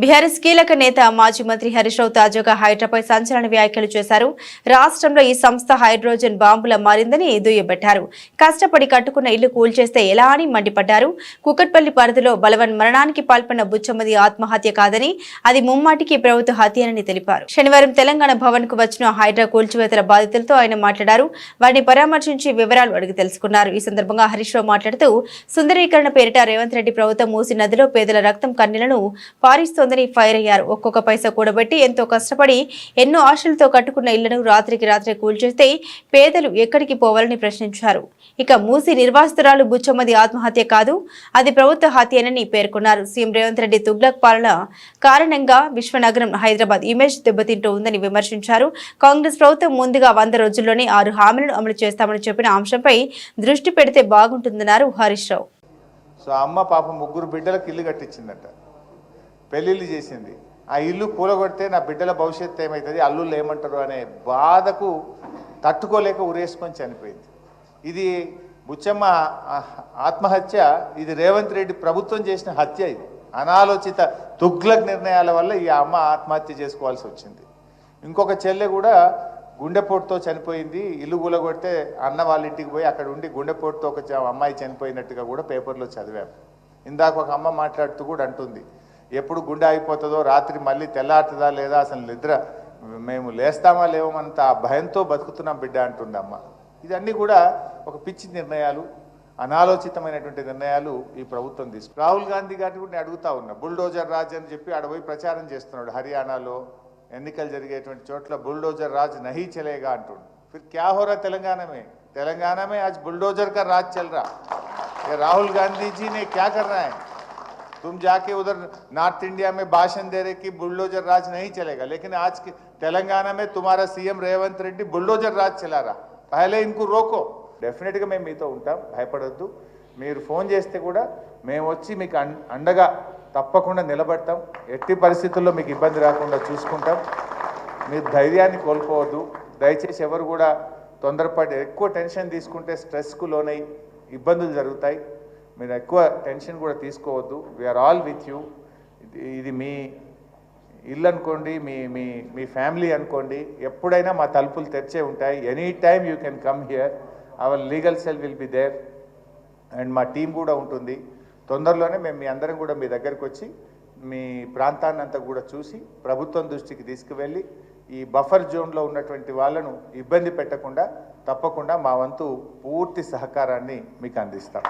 BRS కీలక నేత మాజీ మంత్రి హరీష్ రావు తాజాగా హైడ్రాపై సంచలన వ్యాఖ్యలు చేశారు. రాష్ట్రంలో ఈ సంస్థ హైడ్రోజన్ బాంబుల మారిందని దుయ్యబట్టారు. కష్టపడి కట్టుకున్న ఇల్లు కూల్చేస్తే ఎలా అని మండిపడ్డారు. కుకట్పల్లి పరిధిలో బలవన్ మరణానికి పాల్పడిన బుచ్చమ్మది ఆత్మహత్య కాదని అది ముమ్మాటికి ప్రభుత్వ హత్యనని తెలిపారు. శనివారం తెలంగాణ భవన్కు వచ్చిన హైడ్రా కూల్చివేతల బాధితులతో ఆయన మాట్లాడారు. వారిని పరామర్శించి వివరాలు అడిగి తెలుసుకున్నారు. ఈ సందర్భంగా హరీష్ రావు మాట్లాడుతూ సుందరీకరణ పేరిట రేవంత్ రెడ్డి ప్రభుత్వం మూసి నదిలో పేదల రక్తం కన్నీళ్ళను పారిస్తోందని ఫైర్ అయ్యారు. ఒక్కొక్క పైసా కూడబెట్టి ఎంతో కష్టపడి ఎన్నో ఆశలతో కట్టుకున్న ఇళ్ళను రాత్రికి రాత్రి కూల్చేస్తే పేదలు ఎక్కడికి పోవాలని ప్రశ్నించారు. ఇక మూసి నిర్వాసితురాలు బుచ్చమ్మది ఆత్మహత్య కాదు అది ప్రభుత్వ హత్యనని పేర్కొన్నారు. సీఎం రేవంత్ రెడ్డి తుగ్లక్ పాలన కారణంగా విశ్వనగరం హైదరాబాద్ ఇమేజ్ దెబ్బతింటూ ఉందని విమర్శించారు. కాంగ్రెస్ ప్రభుత్వం ముందుగా వంద రోజుల్లోనే ఆరు హామీలను అమలు చేస్తామని చెప్పిన అంశంపై దృష్టి పెడితే బాగుంటుందన్నారు హరీష్ రావు. సో అమ్మ పాప ముగ్గురు బిడ్డలకు ఇల్లు కట్టించిందట. పెళ్ళిళ్ళు చేసింది. ఆ ఇల్లు కూలగొడితే నా బిడ్డల భవిష్యత్తు ఏమవుతుంది అల్లుళ్ళు ఏమంటారు అనే బాధకు తట్టుకోలేక ఉరేసుకొని చనిపోయింది. ఇది బుచ్చమ్మ ఆత్మహత్య ఇది రేవంత్ రెడ్డి ప్రభుత్వం చేసిన హత్య ఇది. అనాలోచిత తుగ్లక్ నిర్ణయాల వల్ల ఈ అమ్మ ఆత్మహత్య చేసుకోవాల్సి వచ్చింది. ఇంకొక చెల్లె కూడా గుండెపోటుతో చనిపోయింది. ఇల్లు కూలగొడితే అన్న వాళ్ళ ఇంటికి పోయి అక్కడ ఉండి గుండెపోటుతో ఒక అమ్మాయి చనిపోయినట్టుగా కూడా పేపర్లో చదివాం. ఇందాక ఒక అమ్మ మాట్లాడుతూ కూడా అంటుంది. ఎప్పుడు గుండె అయిపోతుందో రాత్రి మళ్ళీ తెల్లారుతుందా లేదా అసలు నిద్ర మేము లేస్తామా లేవమంత భయంతో బతుకుతున్నాం బిడ్డ అంటుండమ్మ ఇదన్నీ కూడా ఒక పిచ్చి నిర్ణయాలు అనాలోచితమైనటువంటి నిర్ణయాలు ఈ ప్రభుత్వం తీసుకు రాహుల్ గాంధీ గారిని కూడా నేను అడుగుతా ఉన్నా బుల్డోజర్ రాజ్ అని చెప్పి అడపోయి ప్రచారం చేస్తున్నాడు హర్యానాలో. ఎన్నికలు జరిగేటువంటి చోట్ల బుల్డోజర్ రాజ్ నహీ చలేగా అంటుండు. ఫిర్ క్యా హోరా తెలంగాణమే తెలంగాణమే ఆజ్ బుల్డోజర్ కా రాజ్ చల్ రాహుల్ గాంధీజీనే జీ క్యా तुम जाके उधर नॉर्थ इंडिया में भाषण दे रहे कि बुलडोजर राज नहीं चलेगा लेकिन आज के तेलंगाना में तुम्हारा सीएम रेवंत रेड्डी बुलडोजर राज चला रहा पहले इनको रोको డెఫినెట్గా మేము మీతో ఉంటాం భయపడొద్దు మీరు ఫోన్ చేస్తే కూడా మేము వచ్చి మీకు అం- అండగా తప్పకుండా నిలబడతాం ఎట్టి పరిస్థితుల్లో మీకు ఇబ్బంది రాకుండా చూసుకుంటాం మీరు ధైర్యాన్ని కోల్పోవద్దు దయచేసి ఎవరు కూడా తొందరపడి ఎక్కువ టెన్షన్ తీసుకుంటే స్ట్రెస్కు లోనై ఇబ్బందులు జరుగుతాయి మీరు ఎక్కువ టెన్షన్ కూడా తీసుకోవద్దు. వీఆర్ ఆల్ విత్ యూ ఇది మీ ఇల్లు అనుకోండి మీ మీ మీ ఫ్యామిలీ అనుకోండి ఎప్పుడైనా మా తలుపులు తెరిచే ఉంటాయి. Any time you can come here our legal cell will be there and మా టీం కూడా ఉంటుంది. తొందరలోనే మేము మీ అందరం కూడా మీ దగ్గరకు వచ్చి మీ ప్రాంతాన్ని అంతా కూడా చూసి ప్రభుత్వం దృష్టికి తీసుకువెళ్ళి ఈ బఫర్ జోన్లో ఉన్నటువంటి వాళ్ళను ఇబ్బంది పెట్టకుండా తప్పకుండా మా వంతు పూర్తి సహకారాన్ని మీకు అందిస్తాం.